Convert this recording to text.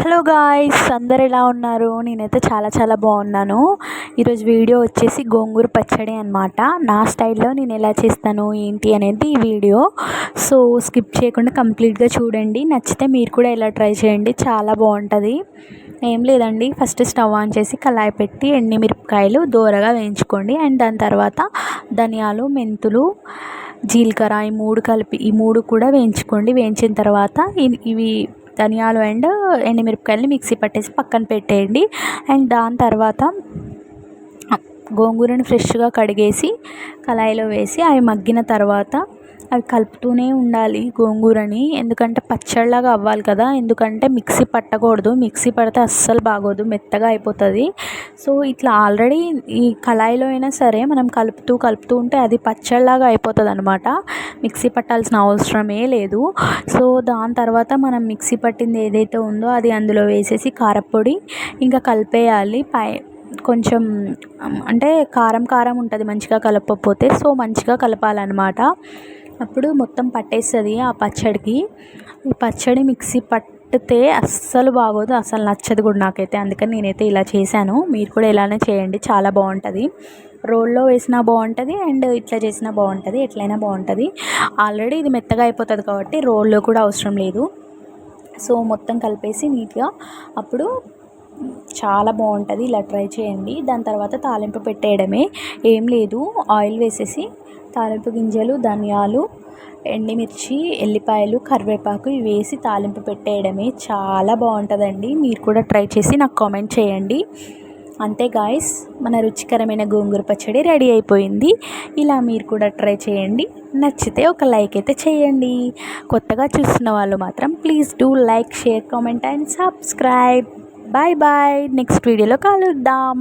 Hello guys అందరు ఎలా ఉన్నారు? నేనైతే చాలా చాలా బాగున్నాను. ఈరోజు వీడియో వచ్చేసి గోంగూర పచ్చడి అనమాట నా స్టైల్లో నేను ఎలా చేస్తాను ఏంటి అనేది ఈ వీడియో. సో స్కిప్ చేయకుండా కంప్లీట్గా చూడండి. నచ్చితే మీరు కూడా ఇలా ట్రై చేయండి. చాలా బాగుంటుంది. ఏం లేదండి. ఫస్ట్ స్టవ్ ఆన్ చేసి కళాయి పెట్టి ఎండిమిరపకాయలు దోరగా వేయించుకోండి. అండ్ దాని తర్వాత ధనియాలు మెంతులు జీలకర్ర ఈ మూడు కలిపి ఈ మూడు కూడా వేయించుకోండి. వేయించిన తర్వాత ఇవి ధనియాలు అండ్ ఎండుమిరపకాయలని మిక్సీ పట్టేసి పక్కన పెట్టేయండి. అండ్ దాని తర్వాత గోంగూరను ఫ్రెష్గా కడిగేసి కళాయిలో వేసి అవి మగ్గిన తర్వాత అవి కలుపుతూనే ఉండాలి గోంగూరని. ఎందుకంటే పచ్చడిలాగా అవ్వాలి కదా ఎందుకంటే మిక్సీ పట్టకూడదు. మిక్సీ పడితే అస్సలు బాగోదు మెత్తగా అయిపోతుంది. సో ఇట్లా ఆల్రెడీ ఈ కళాయిలో అయినా సరే మనం కలుపుతూ కలుపుతూ ఉంటే అది పచ్చడిలాగా అయిపోతుంది అనమాట మిక్సీ పట్టాల్సిన అవసరమే లేదు. సో దాని తర్వాత మనం మిక్సీ పట్టింది ఏదైతే ఉందో అది అందులో వేసేసి కారపొడి ఇంకా కలిపేయాలి. పై కొంచెం అంటే కారం కారం ఉంటుంది మంచిగా కలపకపోతే. సో మంచిగా కలపాలన్నమాట. అప్పుడు మొత్తం పట్టేస్తుంది ఆ పచ్చడికి. ఈ పచ్చడి మిక్సీ పట్టితే అస్సలు బాగోదు అసలు నచ్చదు కూడా నాకైతే. అందుకని నేనైతే ఇలా చేశాను. మీరు కూడా ఇలానే చేయండి చాలా బాగుంటుంది. రోల్లో వేసినా బాగుంటుంది అండ్ ఇట్లా చేసినా బాగుంటుంది ఎట్లయినా బాగుంటుంది. ఆల్రెడీ ఇది మెత్తగా అయిపోతుంది కాబట్టి రోల్లో కూడా అవసరం లేదు. సో మొత్తం కలిపేసి నీట్గా అప్పుడు చాలా బాగుంటుంది. ఇలా ట్రై చేయండి. దాని తర్వాత తాలింపు పెట్టేయడమే. ఏం లేదు. ఆయిల్ వేసేసి తాలింపు గింజలు ధనియాలు ఎండుమిర్చి ఎల్లిపాయలు కరివేపాకు ఇవి వేసి తాలింపు పెట్టేయడమే. చాలా బాగుంటుందండి. మీరు కూడా ట్రై చేసి నాకు కామెంట్ చేయండి. అంతే గాయస్ మన రుచికరమైన గోంగూర పచ్చడి రెడీ అయిపోయింది. ఇలా మీరు కూడా ట్రై చేయండి. నచ్చితే ఒక లైక్ అయితే చేయండి. కొత్తగా చూస్తున్న వాళ్ళు మాత్రం please do like share comment and subscribe. Bye bye. Next వీడియోలో కలుద్దాం.